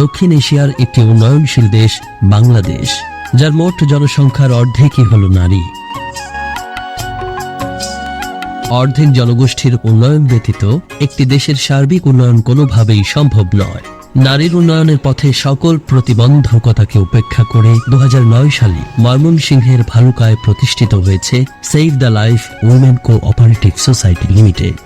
দক্ষিণ এশিয়ার একটি উন্নয়নশীল দেশ বাংলাদেশ, যার মোট জনসংখ্যার অর্ধেকই হল নারী। অর্ধেক জনগোষ্ঠীর উন্নয়ন ব্যতীত একটি দেশের সার্বিক উন্নয়ন কোনোভাবেই সম্ভব নয়। নারীর উন্নয়নের পথে সকল প্রতিবন্ধকতাকে উপেক্ষা করে দু হাজার নয় সালে ময়মনসিংহের ভালুকায় প্রতিষ্ঠিত হয়েছে save the life women cooperative society limited.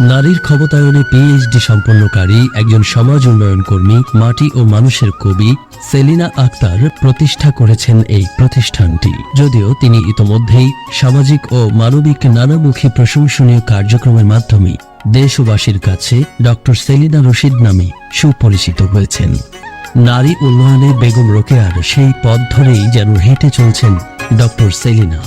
নারীর ক্ষমতায়নে পিএইচডি সম্পন্নকারী একজন সমাজ উন্নয়ন কর্মী, মাটি ও মানুষের কবি সেলিনা আক্তার প্রতিষ্ঠা করেছেন এই প্রতিষ্ঠানটি। যদিও তিনি ইতোমধ্যেই সামাজিক ও মানবিক নানামুখী প্রশংসনীয় কার্যক্রমের মাধ্যমে দেশবাসীর কাছে ডক্টর সেলিনা রশিদ নামে সুপরিচিত হয়েছেন। নারী উন্নয়নে বেগম রোকেয়ার সেই পথ ধরেই যেন হেঁটে চলছেন ডক্টর সেলিনা।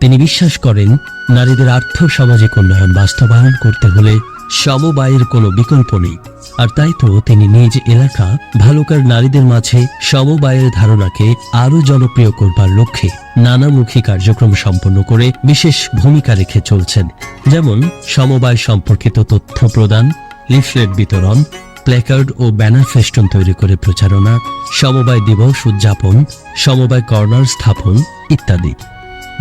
তিনি বিশ্বাস করেন নারীদের আর্থ সামাজিক উন্নয়ন বাস্তবায়ন করতে হলে সমবায়ের কোনো বিকল্প নেই। আর তাই তো তিনি নিজ এলাকা ভালুকার নারীদের মাঝে সমবায়ের ধারণাকে আরও জনপ্রিয় করবার লক্ষ্যে নানামুখী কার্যক্রম সম্পন্ন করে বিশেষ ভূমিকা রেখে চলছেন। যেমন সমবায় সম্পর্কিত তথ্য প্রদান, লিফলেট বিতরণ, প্ল্যাকার্ড ও ব্যানার ফেস্টন তৈরি করে প্রচারণা, সমবায় দিবস উদযাপন, সমবায় কর্নার স্থাপন ইত্যাদি।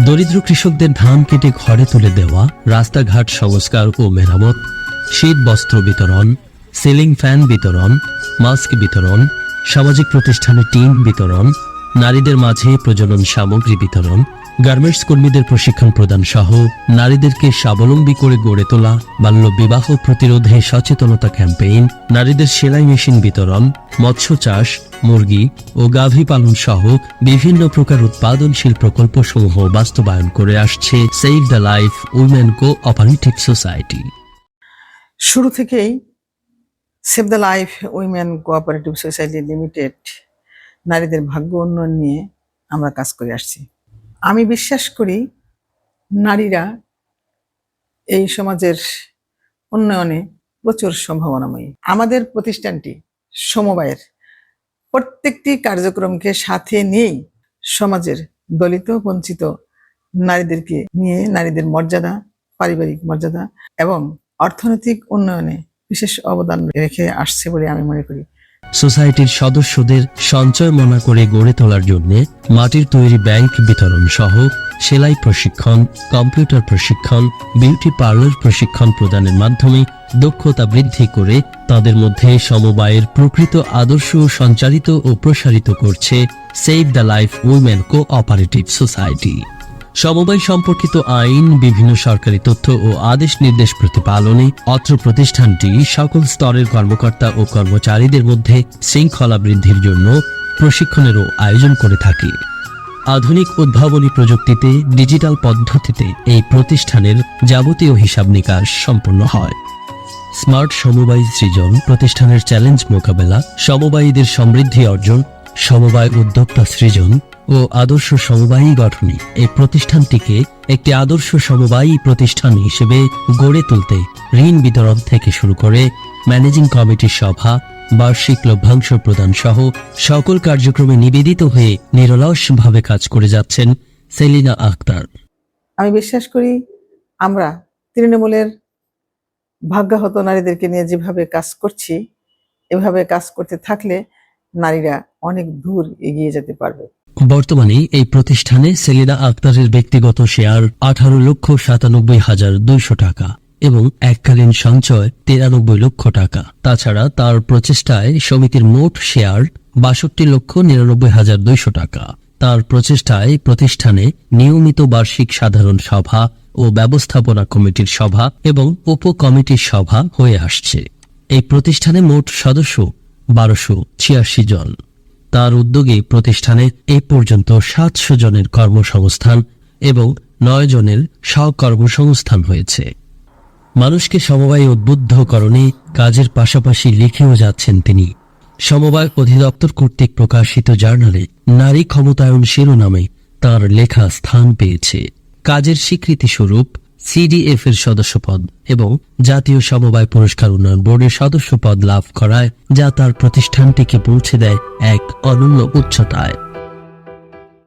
দরিদ্র কৃষকদের ধান কেটে ঘরে তুলে দেওয়া, রাস্তাঘাট সংস্কার ও মেরামত, শীত বস্ত্র বিতরণ, সিলিং ফ্যান বিতরণ, মাস্ক বিতরণ, সামাজিক প্রতিষ্ঠানে টিম বিতরণ, নারীদের মাঝে প্রজনন সামগ্রী বিতরণ গার্মেন্টস কর্মীদের প্রশিক্ষণ প্রদান সহ নারীদেরকে স্বাবলম্বী করে গড়ে তোলা বাল্য বিবাহ প্রতিরোধে সচেতনতা ক্যাম্পেইন, নারীদের সেলাই মেশিন বিতরণ, মৎস্য চাষ, মুরগি ও গাভী পালন সহ বিভিন্ন প্রকার উৎপাদনশীল প্রকল্প সমূহ বাস্তবায়ন করে আসছে save the life women cooperative society শুরু থেকেই save the life women cooperative society limited নারীদের ভাগ্য উন্নয়ন নিয়ে আমরা কাজ করে আসছি। আমি বিশ্বাস করি নারীরা এই সমাজের উন্নয়নে প্রচুর সম্ভাবনাময়ী। আমাদের প্রতিষ্ঠানটি সমবায়ের প্রত্যেকটি কার্যক্রমকে সাথে নিয়েই সমাজের দলিত, বঞ্চিত নারীদেরকে নিয়ে নারীদের মর্যাদা, পারিবারিক মর্যাদা এবং অর্থনৈতিক উন্নয়নে বিশেষ অবদান রেখে আসছে বলে আমি মনে করি। সোসাইটির সদস্যদের সঞ্চয় মনা করে গড়ে তোলার জন্য মাটির তৈরি ব্যাংক বিতরণ সহ সেলাই প্রশিক্ষণ, কম্পিউটার প্রশিক্ষণ, বিউটি পার্লার প্রশিক্ষণ প্রদানের মাধ্যমে দক্ষতা বৃদ্ধি করে তাদের মধ্যে সমবায়ের প্রকৃত আদর্শ সঞ্চারিত ও প্রসারিত করছে save the life women cooperative society সমবায় সম্পর্কিত আইন, বিভিন্ন সরকারি তথ্য ও আদেশ নির্দেশ প্রতিপালনে অত্র প্রতিষ্ঠানটি সকল স্তরের কর্মকর্তা ও কর্মচারীদের মধ্যে শৃঙ্খলা বৃদ্ধির জন্য প্রশিক্ষণেরও আয়োজন করে থাকে। আধুনিক উদ্ভাবনী প্রযুক্তিতে ডিজিটাল পদ্ধতিতে এই প্রতিষ্ঠানের যাবতীয় হিসাব নিকাশ সম্পন্ন হয়। স্মার্ট সমবায় সৃজন প্রতিষ্ঠানের চ্যালেঞ্জ মোকাবেলা, সমবায়ীদের সমৃদ্ধি অর্জন, সমবায় উদ্যোক্তা সৃজন ও আদর্শ সমবায়ী গঠনে এই প্রতিষ্ঠানটিকে একটি আদর্শ সমবায়ী প্রতিষ্ঠান হিসেবে গড়ে তুলতে ঋণ বিতরণ থেকে শুরু করে ম্যানেজিং কমিটির সভা, বার্ষিক লভ্যাংশ প্রদান সহ সকল কার্যক্রমে নিবেদিত হয়ে নিরলসভাবে কাজ করে যাচ্ছেন সেলিনা আক্তার। আমি বিশ্বাস করি আমরা তৃণমূলের ভাগ্যাহত নারীদেরকে নিয়ে যেভাবে কাজ করছি, এভাবে কাজ করতে থাকলে নারীরা অনেক দূর এগিয়ে যেতে পারবে। বর্তমানে এই প্রতিষ্ঠানে সেলিনা আক্তারের ব্যক্তিগত শেয়ার আঠারো লক্ষ সাতানব্বই হাজার দুইশো টাকা এবং এককালীন সঞ্চয় তিরানব্বই লক্ষ টাকা। তাছাড়া তার প্রচেষ্টায় সমিতির মোট শেয়ার বাষট্টি লক্ষ নিরানব্বই হাজার দুইশো টাকা। তার প্রচেষ্টায় প্রতিষ্ঠানে নিয়মিত বার্ষিক সাধারণ সভা ও ব্যবস্থাপনা কমিটির সভা এবং উপ কমিটির সভা হয়ে আসছে। এই প্রতিষ্ঠানে মোট সদস্য বারোশো ছিয়াশি জন। তার উদ্যোগে প্রতিষ্ঠানে এ পর্যন্ত সাতশো জনের কর্মসংস্থান এবং নয় জনের স্বকর্মসংস্থান হয়েছে। মানুষকে সমবায় উদ্বুদ্ধকরণে কাজের পাশাপাশি লিখেও যাচ্ছেন তিনি। সমবায় অধিদপ্তর কর্তৃক প্রকাশিত জার্নালে নারী ক্ষমতায়ন শিরোনামে তার লেখা স্থান পেয়েছে। কাজের স্বীকৃতি স্বরূপ সিডিএফ এর সদস্যপদ এবং জাতীয় সমবায় পুরস্কার উন্নয়ন বোর্ডের সদস্যপদ লাভ করায় যা তার প্রতিষ্ঠানটিকে পৌঁছে দেয় এক অনন্য উচ্চতায়।